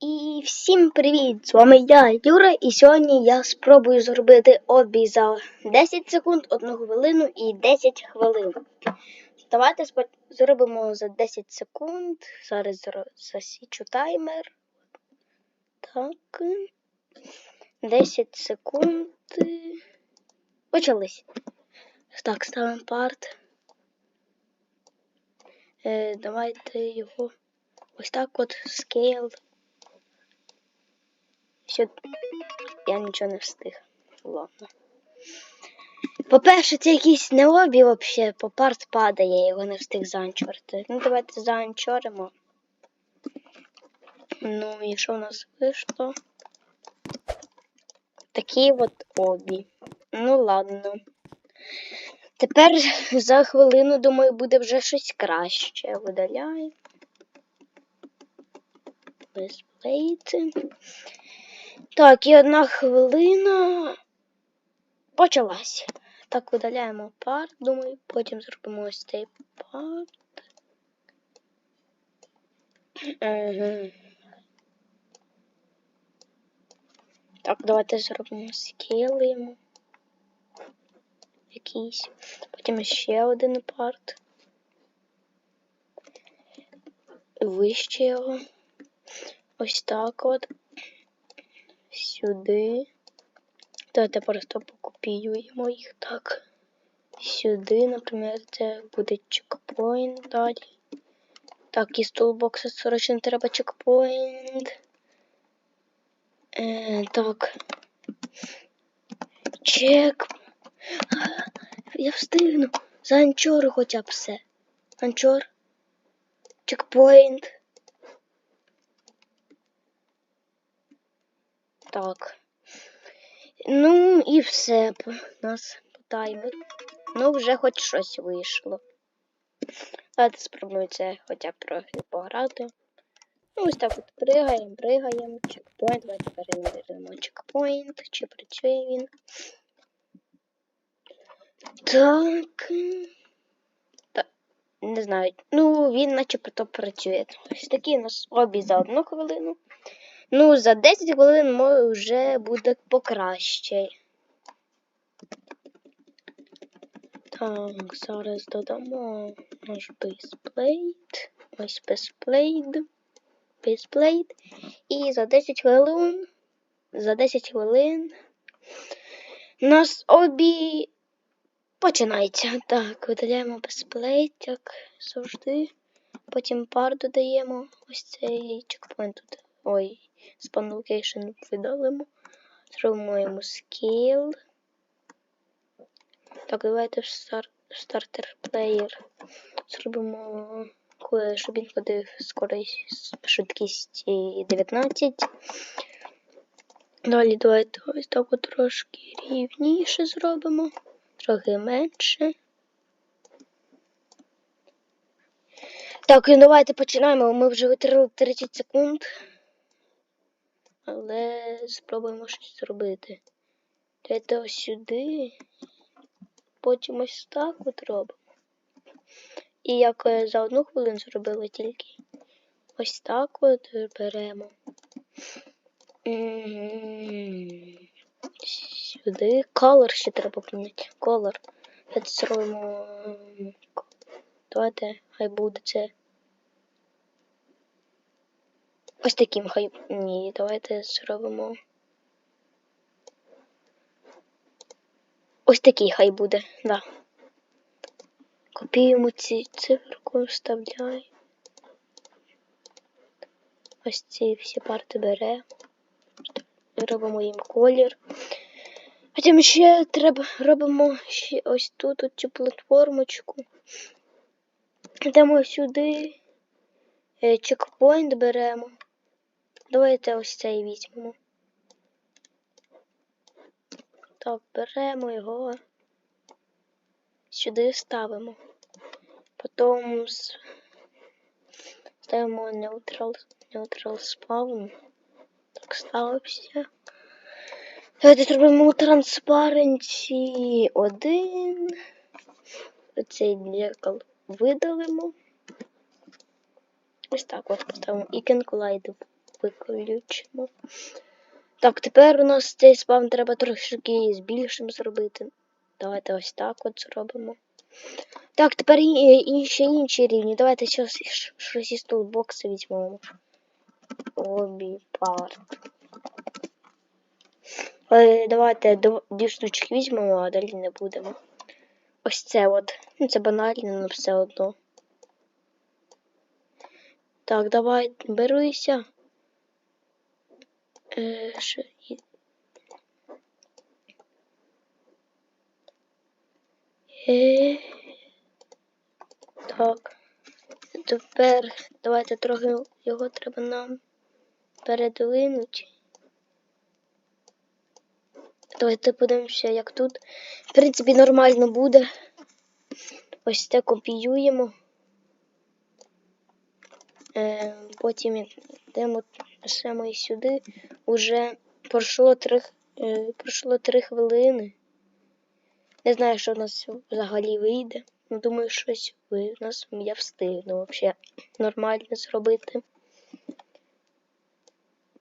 І всім привіт! З вами я, Юра, і сьогодні я спробую зробити обій за 10 секунд, 1 хвилину і 10 хвилин. Давайте зробимо за 10 секунд. Зараз засічу таймер. Так. 10 секунд. Почались. Так, ставимо парт. Е, давайте його ось так от scale. Все, я нічого не встиг. Ладно. По-перше, це якийсь не обі взагалі, по парт падає, я його не встиг заанчорити. Ну, давайте заанчоримо. Ну, і що в нас вийшло? Такі от обі. Ну, ладно. Тепер за хвилину, думаю, буде вже щось краще. Видаляю. Безплейти. Так, і одна хвилина почалась. Так, видаляємо парт, думаю, потім зробимо ось цей парт. Угу. Так, давайте зробимо скіли йому. Якийсь. Потім ще один парт. Вище його. Ось так от. Сюди. Давайте просто покопіюємо їх так. Сюди, наприклад, це буде чекпоінт далі. Так, із тулбокса срочно треба чекпоінт. Е, так. Чек. Я встигну. За анчор хоча б все. Анчор. Чекпоінт. Так. Ну і все по нас по таймеру. Ну, вже хоч щось вийшло. Давайте спробуємо це хоча б трохи пограти. Ну, ось так от пригаємо, пригаємо. Чекпоінт. Давайте перевіримо чекпоінт. Чи працює він. Так. Та, не знаю. Ну, він начебто працює. Ось такий у нас обі за одну хвилину. Ну, за 10 хвилин може вже буде покраще. Так, зараз додамо наш бейсплейт. Ось бейсплейт. Бейсплейт. І за 10 хвилин. За 10 хвилин. Нас обі починається. Так, видаляємо бейсплейт, як завжди. Потім пар додаємо. Ось цей чекпоінт тут. Ой, spawn location видалимо. Зробимо йому scale. Так, давайте в стар... стартер плеєр. Зробимо, щоб він ходив скорість швидкість 19. Далі давайте ось так трошки рівніше зробимо. Трохи менше. Так, давайте починаємо. Ми вже витратили 30 секунд. Але спробуємо щось зробити. Давайте ось сюди. Потім ось так от робимо. І як е, за одну хвилину зробили тільки. Ось так от беремо. Сюди. Color ще треба поміняти. Color. Давайте зробимо. Давайте, хай буде це. Ось таким хай. Ні, давайте зробимо. Ось такий хай буде, да. Копіюємо ці циферку, вставляємо. Ось ці всі парти беремо. Робимо їм колір. Потім ще треба робимо ще ось тут от цю платформочку. Йдемо сюди. Чекпоінт беремо. Давайте ось цей візьмемо. Так, беремо його. Сюди ставимо. Потім ставимо neutral, neutral spawn. Так, ставився. Давайте зробимо transparency 1. Оцей дзеркал видалимо. Ось так от поставимо. І can collide виключимо. Так, тепер у нас цей спавн треба трошки з більшим зробити. Давайте ось так от зробимо. Так, тепер і, і ще інші рівні. Давайте щось, щось із толбокса візьмемо. Обі парт. Е, давайте дві штучки візьмемо, а далі не будемо. Ось це от. Ну, це банально, але все одно. Так, давай, берися. Е, ще і- Е, так. Тепер давайте трохи його треба нам передвинути. Давайте подивимося, як тут. В принципі, нормально буде. Ось це копіюємо. Е, потім йдемо і сюди. Уже пройшло три, е, пройшло три хвилини. Не знаю, що в нас взагалі вийде. Ну, думаю, щось ви- у нас я встигну взагалі нормально зробити.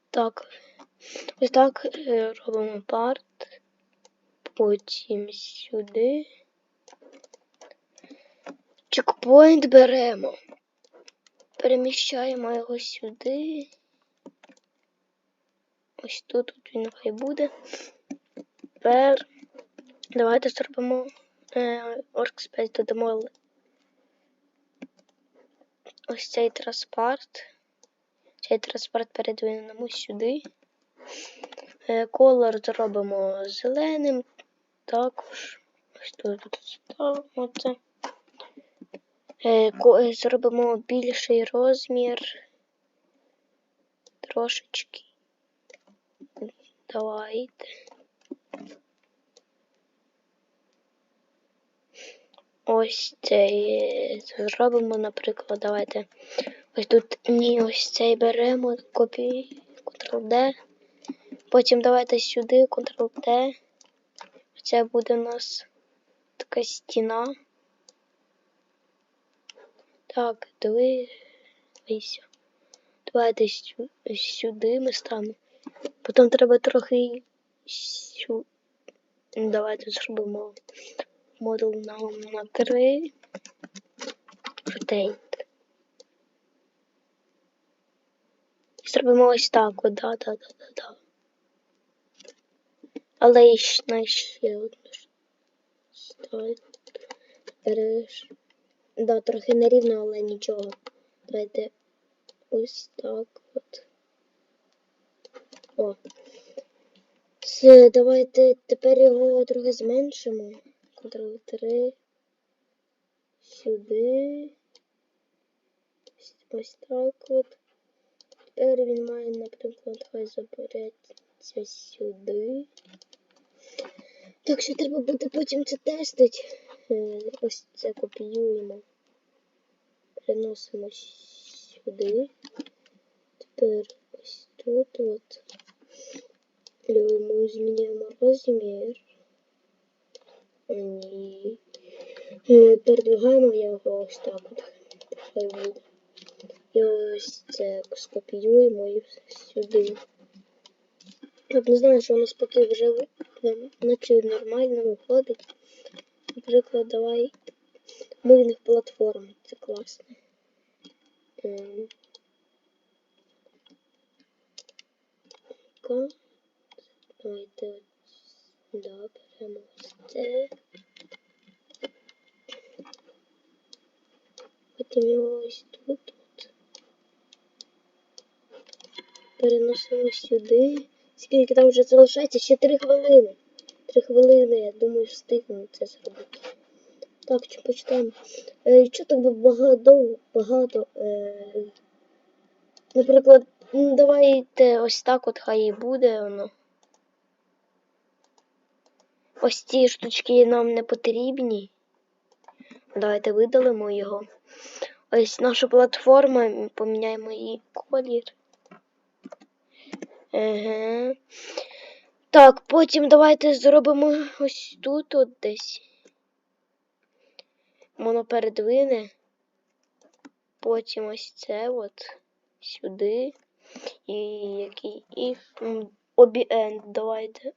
Так. Ось так е, робимо парт. Потім сюди. Чекпоінт беремо. Переміщаємо його сюди. Ось тут от він хай буде. Тепер давайте зробимо е, Workspace додамо ось цей транспорт. Цей транспорт передвинемо сюди. Е, колор зробимо зеленим. Також ось тут тут ставимо це. Е, зробимо більший розмір. Трошечки. Давайте. Ось цей зробимо, наприклад, давайте. Ось тут ні, ось цей беремо, копій, Ctrl-D. Потім давайте сюди, Ctrl-T. Це буде у нас така стіна. Так, дивися. Давайте сюди ми ставимо. Потім треба трохи сю... Давайте зробимо модул нам на 3. Rotate. Зробимо ось так, от, да, да, да, да, да. Але і ще, одну Береш. Да, трохи нерівно, але нічого. Давайте ось так от. О. Все, давайте тепер його трохи зменшимо. Ctrl 3. Сюди. Ось- так от. Тепер він має, наприклад, хай забереться сюди. Так що треба буде потім це тестити. Е, Ось це копіюємо. Переносимо сюди. Тепер ось тут от. Ми змінюємо розмір. Ні. Е, Передвигаємо його ось так от. Хай буде. І ось це скопіюємо і сюди. Так, не знаю, що у нас поки вже ви- е, наче нормально виходить. Наприклад, давай мовних платформ. Це класно. Ка. Давайте да, беремо ось це. Потім його ось тут. От. Переносимо сюди. Скільки там вже залишається? Ще три хвилини. Три хвилини, я думаю, встигну це зробити. Так, чи почитаємо. Е, що так багато, багато. Е, наприклад, давайте ось так от хай і буде воно. Ось ці штучки нам не потрібні. Давайте видалимо його. Ось наша платформа, поміняємо її колір. Еге. Так, потім давайте зробимо ось тут от десь. Воно передвине. Потім ось це от сюди. І який і м, обі енд давайте.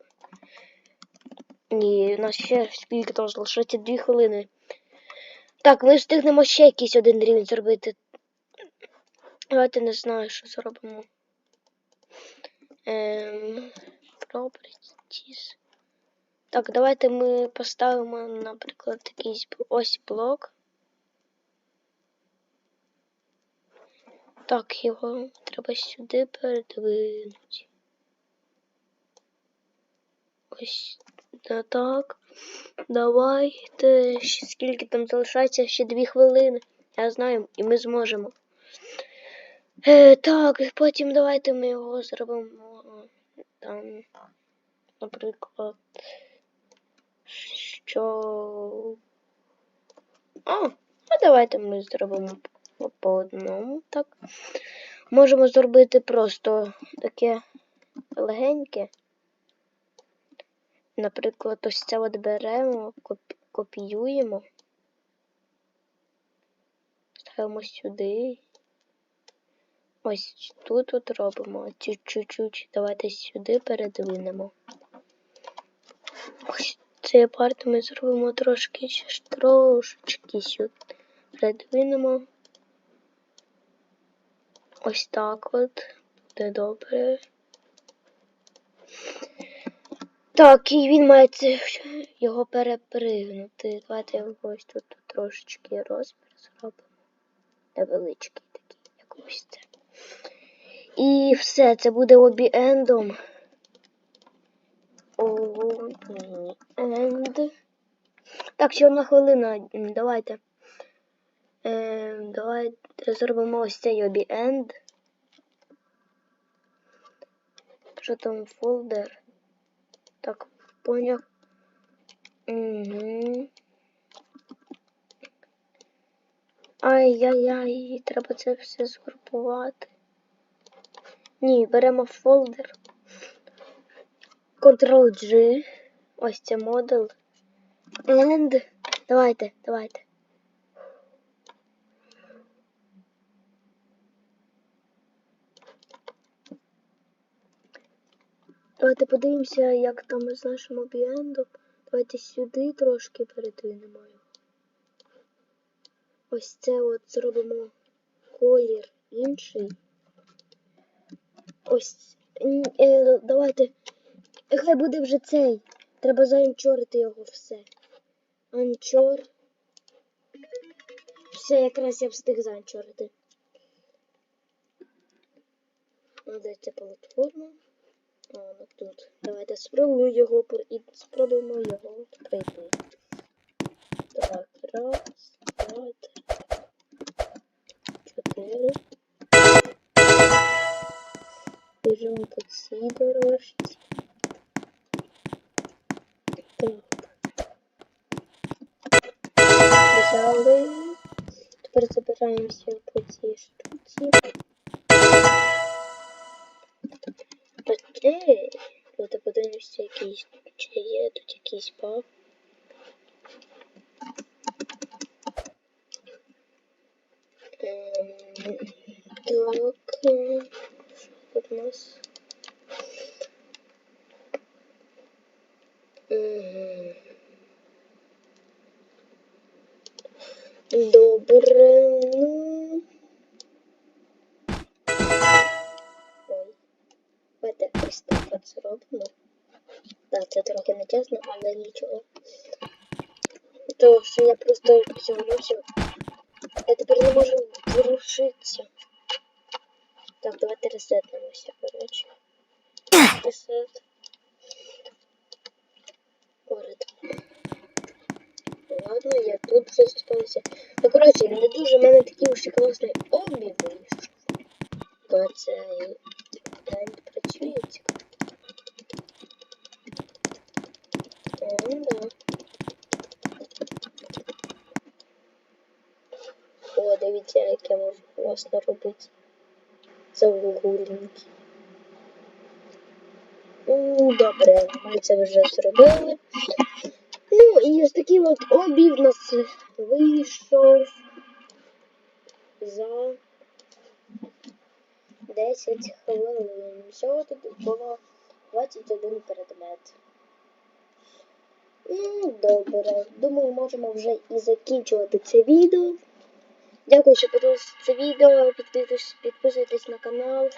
Ні, у нас ще скільки там залишається дві хвилини. Так, ми встигнемо ще якийсь один рівень зробити. Давайте не знаю, що зробимо. Ем, properties. Так, давайте ми поставимо, наприклад, якийсь ось блок. Так, його треба сюди передвинути. Ось так. Давайте. Скільки там залишається? Ще дві хвилини. Я знаю, і ми зможемо. Е, так, потім давайте ми його зробимо е, там, наприклад, що. А, а давайте ми зробимо по одному, так. Можемо зробити просто таке легеньке. Наприклад, ось це от беремо, копіюємо. Ставимо сюди. Ось тут от робимо. Чу- Чуть-чуть. Давайте сюди передвинемо. Ось цей парт ми зробимо трошки трошечки сюди. Передвинемо. Ось так от. Буде добре. Так, і він має це, його перепригнути. Давайте його ось тут трошечки розмір зробимо. Невеличкий такий, як ось це. І все, це буде обі-ендом. Обі-енд. Так, ще одна хвилина. Давайте. Е, давайте зробимо ось цей обі-енд. Що там фолдер? Так, понял. Угу. Ай-яй-яй, треба це все згрупувати. Ні, беремо фолдер. Ctrl-G. Ось це модуль. And. Давайте, давайте. Давайте подивимося, як там з нашим обієндом. Давайте сюди трошки передвинемо його. Ось це от зробимо колір інший. Ось. Е, давайте. Хай буде вже цей. Треба заанчорити його все. Анчор. Все, якраз я встиг заанчорити. Ця платформа? Ну тут. Давайте спробуємо його і спробуємо його пройти. Так, раз, два, три, чотири. Біжимо по цій дорожці. Так. Взяли. Тепер забираємося по цій штуці. Окей. Давайте подивимося, якийсь чи є тут якийсь. Ем, Так. е, тут у нас? ось так от зробимо. Так, це трохи не чесно, але нічого. Тому що я просто всього всього. Я тепер не можу зрушитися. Так, давайте ресетнемося, коротше. Ресет. Город. Ладно, я тут вже заспався. Ну, коротше, не дуже в мене такий уж і класний обмін вийшов. То це навіть можу класно робити. Завугульники. Ну, добре, ми це вже зробили. Ну, і ось такий от обій в нас вийшов за 10 хвилин. Всього тут було 21 предмет. М, Добре. Думаю, можемо вже і закінчувати це відео. Дякую, що подивилися це відео. Підписуйтесь, на канал,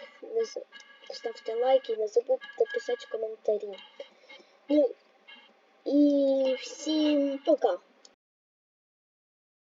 ставте лайки, не забудьте писати коментарі. Ну і всім пока!